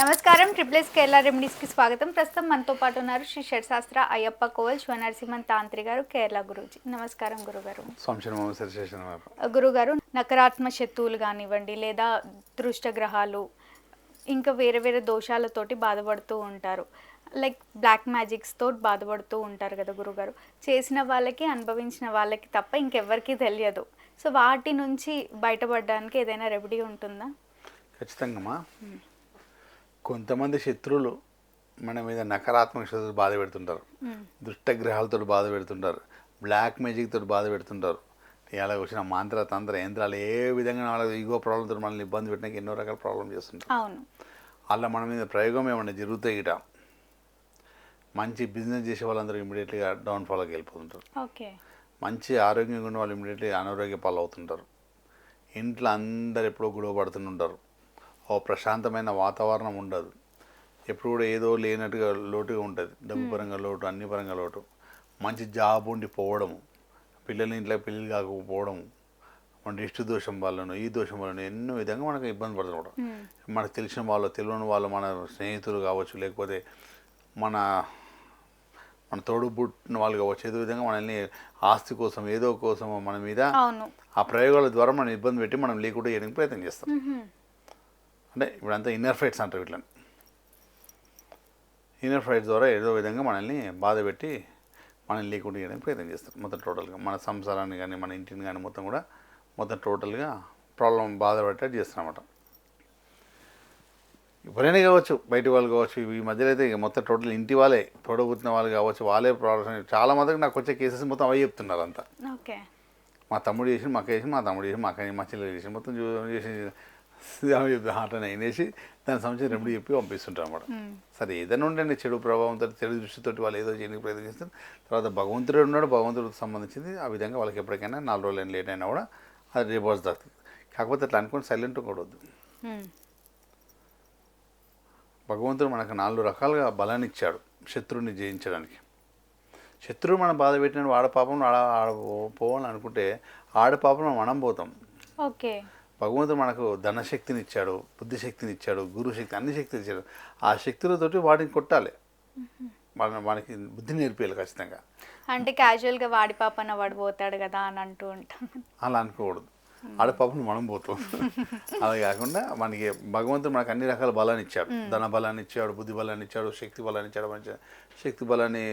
నమస్కారం. ట్రిపుల్ఎస్ కేరళ రెమెడీస్కి స్వాగతం. ప్రస్తుతం మనతో పాటు ఉన్నారు శ్రీ షట్శాస్త్ర అయ్యప్ప కోవల్ శివనరసింహన్ తాంత్రి గారు కేరళ గురూజీ. నమస్కారం గురుగారు. గురుగారు నకారాత్మ శత్రువులు కానివ్వండి లేదా దృష్ట గ్రహాలు ఇంకా వేరే వేరే దోషాలతోటి బాధపడుతూ ఉంటారు. లైక్ బ్లాక్ మ్యాజిక్స్ తోటి బాధపడుతూ ఉంటారు కదా గురుగారు. చేసిన వాళ్ళకి అనుభవించిన వాళ్ళకి తప్ప ఇంకెవ్వరికీ తెలియదు. సో వాటి నుంచి బయటపడడానికి ఏదైనా రెమెడీ ఉంటుందా? ఖచ్చితంగా కొంతమంది శత్రువులు మన మీద నకారాత్మక శత్రువులు బాధ పెడుతుంటారు. దుష్ట గ్రహాలతో బాధ పెడుతుంటారు. బ్లాక్ మ్యాజిక్ తోటి బాధ పెడుతుంటారు. ఇలా వచ్చిన మాంత్ర తంత్ర యంత్రాలు ఏ విధంగా వాళ్ళకి ఈగో ప్రాబ్లంతో మనల్ని ఇబ్బంది పెట్టడానికి ఎన్నో రకాల ప్రాబ్లం చేస్తుంటారు. అవును. అలా మన మీద ప్రయోగం ఏమన్నా జరుగుతాయి ఇట మంచి బిజినెస్ చేసే వాళ్ళందరూ ఇమీడియట్గా డౌన్ఫాల్కి వెళ్ళిపోతుంటారు. ఓకే. మంచి ఆరోగ్యంగా ఉన్న వాళ్ళు ఇమీడియట్లీ అనారోగ్య పాలవుతుంటారు. ఇంట్లో అందరు ఎప్పుడో గొడవ పడుతుంటారు ఓ ప్రశాంతమైన వాతావరణం ఉండదు. ఎప్పుడు కూడా ఏదో లేనట్టుగా లోటుగా ఉంటుంది. డబ్బు పరంగా లోటు అన్ని పరంగా లోటు. మంచి జాబ్ ఉండి పోవడము పిల్లల ఇంట్లో పెళ్ళి కాకపోవడము మన ఇష్ట దోషం వల్లను ఈ దోషం వలన ఎన్నో విధంగా మనకు ఇబ్బంది పడుతుంటాం మనకు తెలిసిన వాళ్ళు తెలియని వాళ్ళు మన స్నేహితులు కావచ్చు లేకపోతే మన మన తోడు పుట్టిన వాళ్ళు కావచ్చు ఏదో విధంగా మనల్ని ఆస్తి కోసం ఏదో కోసం మన మీద ఆ ప్రయోగాల ద్వారా మనం ఇబ్బంది పెట్టి మనం లేకుండా చేయడానికి ప్రయత్నం చేస్తాం. అంటే ఇప్పుడంతా ఇన్నర్ ఫైట్స్ అంటారు వీటిని. ఇన్నర్ ఫైట్స్ ద్వారా ఏదో విధంగా మనల్ని బాధ పెట్టి మనల్ని లేకుండా చేయడానికి ప్రయత్నం చేస్తాం మొత్తం టోటల్గా మన సంసారాన్ని కానీ మన ఇంటిని కానీ మొత్తం కూడా మొత్తం టోటల్గా ప్రాబ్లం బాధ పెట్టేది చేస్తామన్నమాట ఎవరైనా కావచ్చు బయట వాళ్ళు కావచ్చు ఈ మధ్యలో అయితే మొత్తం టోటల్ ఇంటి వాళ్ళే తోడబుట్టిన వాళ్ళు కావచ్చు వాళ్ళే ప్రాబ్లమ్స్ చాలా మందికి నాకు వచ్చే కేసెస్ మొత్తం అవే చెప్తున్నారు అంతా. ఓకే. మా తమ్ముడు చేసి మా అక్క చేసి మా తమ్ముడు చేసి మా అక్క మా చెల్లెలు చేసి మొత్తం చేసి ఆమె చెప్తే అట్లనే అయినేసి దానికి సంబంధించిన రెమెడీ చెప్పి పంపిస్తుంటారు అన్నమాట. మ్మ్. సరే ఏదైనా ఉండండి చెడు ప్రభావంతో చెడు దృష్టితోటి వాళ్ళు ఏదో చేయడానికి ప్రయత్నం చేస్తారు తర్వాత భగవంతుడు ఉన్నాడు భగవంతుడికి సంబంధించింది. ఆ విధంగా వాళ్ళకి ఎప్పటికైనా నాలుగు రోజులు అయినా లేట్ అయినా కూడా అది రివర్స్ దక్కుతుంది. కాకపోతే అట్లా అనుకుని సైలెంట్ కూడవద్దు. భగవంతుడు మనకు నాలుగు రకాలుగా బలాన్ని ఇచ్చాడు శత్రువుని జయించడానికి. శత్రువు మనం బాధ పెట్టిన వాడ పాపం ఆడ ఆడ పోవాలని అనుకుంటే ఆడ పాపం మనం పోతాం ఓకే. భగవంతుడు మనకు ధనశక్తిని ఇచ్చాడు బుద్ధిశక్తిని ఇచ్చాడు గురు శక్తి అన్ని శక్తులు ఇచ్చాడు. ఆ శక్తులతోటి వాటిని కొట్టాలి. మన మనకి బుద్ధి నేర్పియాలి ఖచ్చితంగా. అంటే క్యాజువల్గా వాడి పాపన వాడు పోతాడు కదా అని అంటూ ఉంటాం. అలా అనుకోకూడదు. ఆడ పాపం మనం పోతాం. అలా కాకుండా మనకి భగవంతుడు మనకు అన్ని రకాల బలాన్ని ఇచ్చాడు. ధన బలాన్ని ఇచ్చాడు బుద్ధి బలాన్ని ఇచ్చాడు శక్తి బలాన్ని ఇచ్చాడు మంచి శక్తి బలాన్ని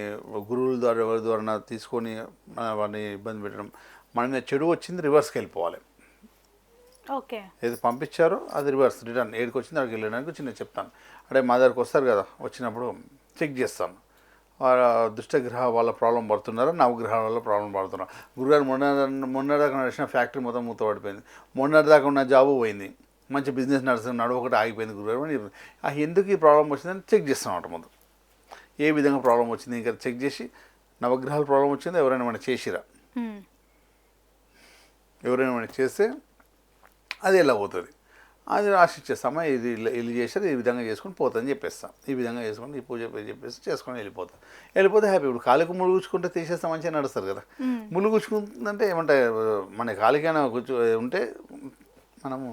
గురువుల ద్వారా ఎవరి ద్వారా తీసుకొని వాడిని ఇబ్బంది పెట్టడం. మన మీద చెడు వచ్చింది రివర్స్కి వెళ్ళిపోవాలి. ఓకే. ఏది పంపించారో అది రివర్స్ రిటర్న్. ఏడికి వచ్చింది అక్కడికి వెళ్ళడానికి చిన్న చెప్తాను. అంటే మా దగ్గరకు వస్తారు కదా వచ్చినప్పుడు చెక్ చేస్తాను. వాళ్ళ దుష్టగ్రహ వాళ్ళ ప్రాబ్లం పడుతున్నారా నవగ్రహాల వల్ల ప్రాబ్లం పడుతున్నారు? గురుగారు మొన్న మొన్నటిదాకా నడిచిన ఫ్యాక్టరీ మొత్తం మూతపడిపోయింది. మొన్నటిదాకా ఉన్న జాబు పోయింది. మంచి బిజినెస్ నడుస్తుంది నడువు ఒకటి ఆగిపోయింది గురుగారు అని ఎందుకు ఈ ప్రాబ్లం వచ్చిందని చెక్ చేస్తాం అన్నమాట ముందు. ఏ విధంగా ప్రాబ్లం వచ్చింది ఇంకా చెక్ చేసి నవగ్రహాల ప్రాబ్లం వచ్చిందో ఎవరైనా మనం చేసిరా. ఎవరైనా మనకి చేస్తే అది ఎలా పోతుంది? అది రాసిచ్చేస్తామా ఇది ఇల్లు చేసారు ఈ విధంగా చేసుకొని పోతుందని చెప్పేస్తాం. ఈ విధంగా చేసుకొని ఈ పూజ పేరు చెప్పేసి చేసుకొని వెళ్ళిపోతాం. వెళ్ళిపోతే హ్యాపీ ఇప్పుడు కాలికి ములుగుచ్చుకుంటే తీసేస్తే మంచిగా నడుస్తారు కదా. ములుగుచ్చుకుంటుందంటే ఏమంటే మన కాలికైనా కూర్చో ఉంటే మనము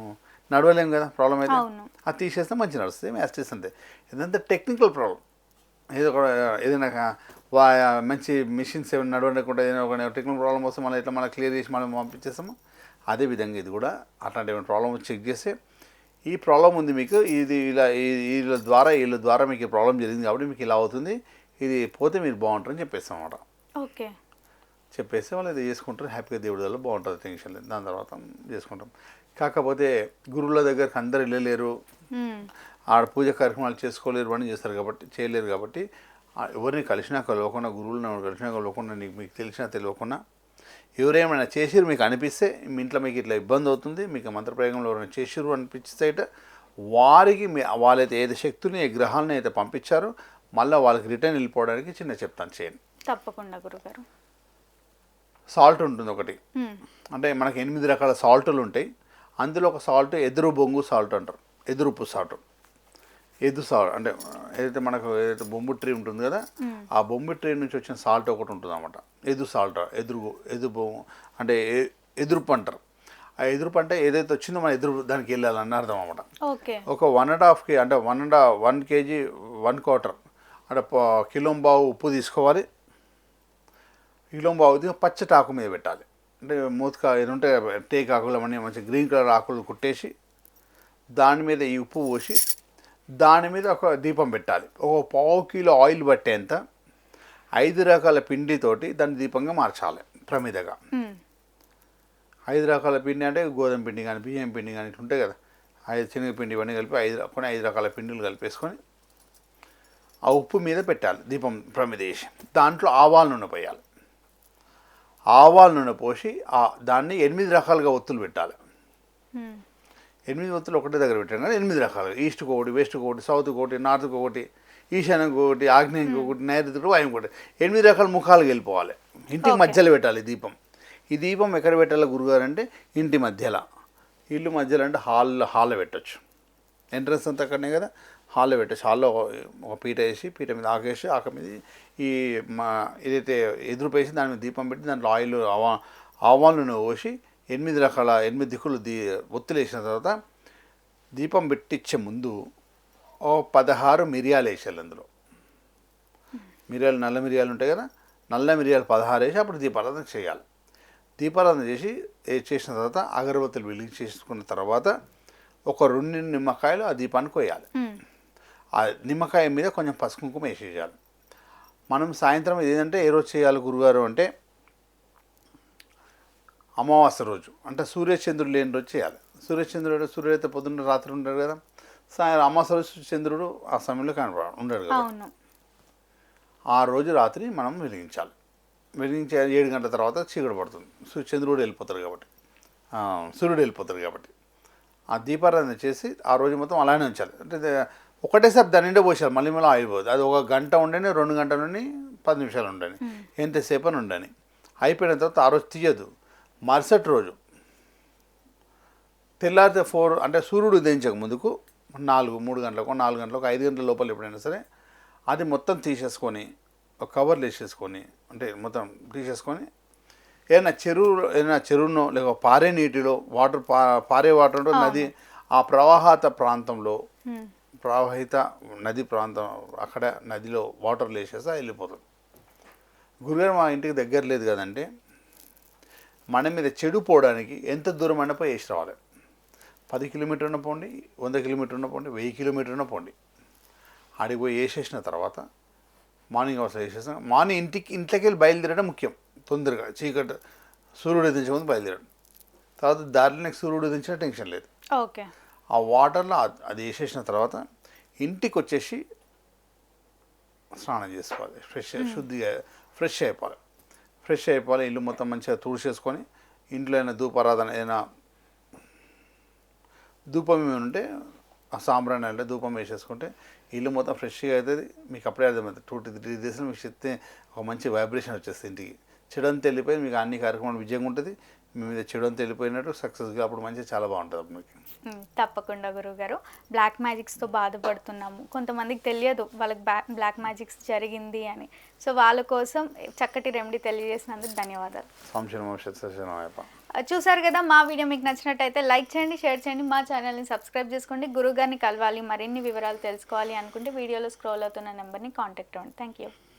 నడవలేం కదా ప్రాబ్లం అయితే. అది తీసేస్తే మంచి నడుస్తుంది. చేస్తే అంతే. ఇదంతా టెక్నికల్ ప్రాబ్లం ఏదో ఒక ఏదైనా వా మంచి మిషన్స్ ఏమైనా నడవకుండా ఏదైనా ఒక టెక్నికల్ ప్రాబ్లం వస్తే మనం ఇట్లా మనం క్లియర్ చేసి మనం పంపించేస్తాము? అదే విధంగా ఇది కూడా అట్లాంటి ఏమైనా ప్రాబ్లం చెక్ చేస్తే ఈ ప్రాబ్లం ఉంది మీకు ఇది ఇలా వీళ్ళ ద్వారా వీళ్ళ ద్వారా మీకు ప్రాబ్లం జరిగింది కాబట్టి మీకు ఇలా అవుతుంది ఇది పోతే మీరు బాగుంటారని చెప్పేస్తాం అన్నమాట. ఓకే. చెప్పేసి వాళ్ళు ఇది చేసుకుంటారు హ్యాపీగా దేవుడి వల్ల బాగుంటుంది టెన్షన్ లేదు. దాని తర్వాత చేసుకుంటాం. కాకపోతే గురువుల దగ్గరికి అందరు వెళ్ళలేరు. ఆడ పూజ కార్యక్రమాలు చేసుకోలేరు అని చేస్తారు కాబట్టి చేయలేరు కాబట్టి ఎవరిని కలిసినా కలవకుండా గురువులను కలిసినా కలవకుండా నీకు మీకు తెలిసినా తెలియకుండా ఎవరేమైనా చేసిరు మీకు అనిపిస్తే మీ ఇంట్లో మీకు ఇట్లా ఇబ్బంది అవుతుంది మీకు మంత్రప్రయోగంలో ఎవరైనా చేసిరు అనిపిస్తే వారికి మీ వాళ్ళైతే ఏది శక్తుల్ని ఏ గ్రహాలను అయితే పంపించారో మళ్ళీ వాళ్ళకి రిటర్న్ వెళ్ళిపోవడానికి చిన్న చెప్తాను చేయండి. తప్పకుండా గురుగారు. సాల్ట్ ఉంటుంది ఒకటి. అంటే మనకి ఎనిమిది రకాల సాల్టులు ఉంటాయి. అందులో ఒక సాల్ట్ ఎదురు బొంగు సాల్ట్ అంటారు. ఎదురుపు సాల్ట్. ఎదు సాల్ట్ అంటే ఏదైతే మనకు ఏదైతే బొంబు ట్రీ ఉంటుంది కదా ఆ బొంబు ట్రీ నుంచి వచ్చిన సాల్ట్ ఒకటి ఉంటుంది అనమాట ఎదు సాల్ట్ ఎదురు ఎదు బొ అంటే ఎ- ఎదురుపు అంటారు ఆ ఎదురు పంట ఏదైతే వచ్చిందో మన ఎదురు దానికి వెళ్ళాలని అర్థం అన్నమాట. ఓకే. ఒక వన్ అండ్ హాఫ్ కే అంటే one and one kg one quarter. అంటే ప- కిలో బావు ఉప్పు తీసుకోవాలి. కిలో బావు తీ- పచ్చటి ఆకు మీద పెట్టాలి. అంటే మూతక ఏదంటే టేక్ ఆకులు అవన్నీ మంచి గ్రీన్ కలర్ ఆకులు కుట్టేసి దాని మీద ఈ ఉప్పు పోసి దాని మీద ఒక దీపం పెట్టాలి. ఒక పావు కిలో ఆయిల్ పట్టేంత ఐదు రకాల పిండితోటి దాన్ని దీపంగా మార్చాలి ప్రమిదగా. ఐదు రకాల పిండి అంటే గోధుమ పిండి కానీ బియ్యం పిండి కానీ ఇట్లా ఉంటాయి కదా. ఐదు శనగపిండి ఇవన్నీ కలిపి ఐదు కొన్ని ఐదు రకాల పిండిలు కలిపేసుకొని ఆ ఉప్పు మీద పెట్టాలి దీపం ప్రమిద వేసి దాంట్లో ఆవాల నూనె పోయాలి. ఆవాల నూనె పోసి ఆ దాన్ని ఎనిమిది రకాలుగా ఒత్తులు పెట్టాలి. ఎనిమిది ఒత్తులు ఒకటే దగ్గర పెట్టాం కానీ ఎనిమిది రకాలుగా ఈస్ట్కి ఒకటి వెస్ట్కి ఒకటి సౌత్కి ఒకటి నార్త్కి ఒకటి ఈశాన్యకి ఒకటి ఆగ్నేయంకి ఒకటి నైరుతికి వాయుం ఒకటి. ఎనిమిది రకాల ముఖాలకు వెళ్ళిపోవాలి. ఇంటికి. మధ్యలో పెట్టాలి ఈ దీపం. ఈ దీపం ఎక్కడ పెట్టాలి గురుగారు అంటే ఇంటి మధ్యలో. ఇల్లు మధ్యలో అంటే హాల్లో హాల్లో పెట్టొచ్చు. ఎంట్రన్స్ అంతా అక్కడనే కదా? హాల్లో పెట్టచ్చు. హాల్లో ఒక పీట వేసి పీట మీద ఆకేసి ఆక మీద ఈ మా ఏదైతే ఎదురు వేసి దాని మీద దీపం పెట్టి దాంట్లో ఆయిల్ ఆవా ఆవాల పోసి ఎనిమిది రకాల ఎనిమిది దిక్కులు దీ ఒత్తులు వేసిన తర్వాత దీపం పెట్టించే ముందు ఓ పదహారు మిరియాలు వేసేయాలి అందులో. మిరియాలు నల్ల మిరియాలు ఉంటాయి కదా నల్ల మిరియాలు పదహారు వేసి అప్పుడు దీపారాధన చేయాలి. దీపారాధన చేసి చేసిన తర్వాత అగరబత్తులు వెలిగి చేసుకున్న తర్వాత ఒక రెండు నిమ్మకాయలు ఆ దీపానికి మ్మ్. ఆ నిమ్మకాయ మీద కొంచెం పసుపు కుంకుమ వేసేయాలి మనం సాయంత్రం ఏదంటే ఏ రోజు చేయాలి గురుగారు అంటే అమావాస్య రోజు. అంటే సూర్యచంద్రుడు లేని రోజు చేయాలి. సూర్యచంద్రుడు సూర్యుడు అయితే పొద్దున్న రాత్రి ఉంటాడు కదా. సాయంత్రం అమావాస్య రోజు చంద్రుడు ఆ సమయంలో కనపడ ఉండడు కదా. ఆ రోజు రాత్రి మనం వెలిగించాలి. వెలిగించే ఏడు గంటల తర్వాత చీకటి పడుతుంది. చంద్రుడు వెళ్ళిపోతాడు కాబట్టి. సూర్యుడు వెళ్ళిపోతాడు కాబట్టి. ఆ దీపారాధన చేసి ఆ రోజు మొత్తం అలానే ఉంచాలి. అంటే ఒకటేసారి దాని నిండా పోసాలి మళ్ళీ మళ్ళీ అయిపోదు అది ఒక గంట ఉండని రెండు గంటల నుండి పది నిమిషాలు ఉండని ఎంతసేపు అని ఉండని. అయిపోయిన తర్వాత ఆ రోజు తీయదు. మరుసటి రోజు తెల్లారితే ఫోర్ అంటే సూర్యుడు ఉదయించక ముందుకు నాలుగు మూడు గంటలకు నాలుగు గంటలకు ఐదు గంటల లోపల ఎప్పుడైనా సరే అది మొత్తం తీసేసుకొని ఒక కవర్లు వేసేసుకొని అంటే మొత్తం తీసేసుకొని ఏదైనా చెరువు ఏదైనా చెరువునో లేక పారే నీటిలో వాటర్ పా పారే వాటర్ ఉంటే నది ఆ ప్రవాహాత ప్రాంతంలో. ప్రవాహిత నది ప్రాంతం అక్కడ నదిలో వాటర్లు వేసేసి వెళ్ళిపోతుంది గురుగారు మా ఇంటికి దగ్గర లేదు కదంటే మన మీద చెడు పోవడానికి ఎంత దూరం అయినా పోయి వేసి రావాలి. పది కిలోమీటర్ ఉన్న పోండి వంద కిలోమీటర్ ఉన్న పోండి వెయ్యి కిలోమీటర్ ఉన్న పోండి. ఆడికి పోయి వేసేసిన తర్వాత మార్నింగ్ అవర్స్ వేసేసిన మార్నింగ్ ఇంటికి ఇంట్లోకి వెళ్ళి బయలుదేరడం ముఖ్యం తొందరగా. చీకటి సూర్యుడు ఉదయించే ముందు బయలుదేరడం. తర్వాత దారిలో సూర్యుడు ఉదయించిన టెన్షన్ లేదు. ఓకే. ఆ వాటర్లో అద్- అది వేసేసిన తర్వాత ఇంటికి వచ్చేసి స్నానం చేసుకోవాలి. ఫ్రెష్ శుద్ధిగా ఫ్రెష్ అయిపోవాలి. ఫ్రెష్ అయిపోవాలి ఇల్లు మొత్తం మంచిగా తుడిచేసుకొని ఇంట్లో అయినా ధూపారాధన ఏదైనా ధూపం ఏమైనా ఉంటే ఆ సాంబ్రాణి అంటే ధూపం వేసేసుకుంటే ఇల్లు మొత్తం ఫ్రెష్గా అవుతుంది. మీకు అప్పుడే అర్థమవుతుంది. టూ టు త్రీ డేస్లో మీకు చెప్తే ఒక మంచి వైబ్రేషన్ వచ్చేస్తుంది ఇంటికి. చెడంతా వెళ్ళిపోయి మీకు అన్ని కార్యక్రమాలు విజయంగా ఉంటుంది. మీ మీద చెడంతా వెళ్ళిపోయినట్టు సక్సెస్గా అప్పుడు మంచిగా చాలా బాగుంటుంది అప్పుడు మీకు. తప్పకుండా గురుగారు బ్లాక్ మ్యాజిక్స్తో బాధపడుతున్నాము. కొంతమందికి తెలియదు వాళ్ళకి బ్లా బ్లాక్ మ్యాజిక్స్ జరిగింది అని. సో వాళ్ళ కోసం చక్కటి రెమెడీ తెలియజేసినందుకు ధన్యవాదాలు. సంశయం చూసారు కదా మా వీడియో మీకు నచ్చినట్టయితే లైక్ చేయండి షేర్ చేయండి మా ఛానల్ని సబ్స్క్రైబ్ చేసుకోండి. గురుగారిని కలవాలి మరిన్ని వివరాలు తెలుసుకోవాలి అనుకుంటే వీడియోలో స్క్రోల్ అవుతున్న నెంబర్ని కాంటాక్ట్ అవ్వండి. Thank you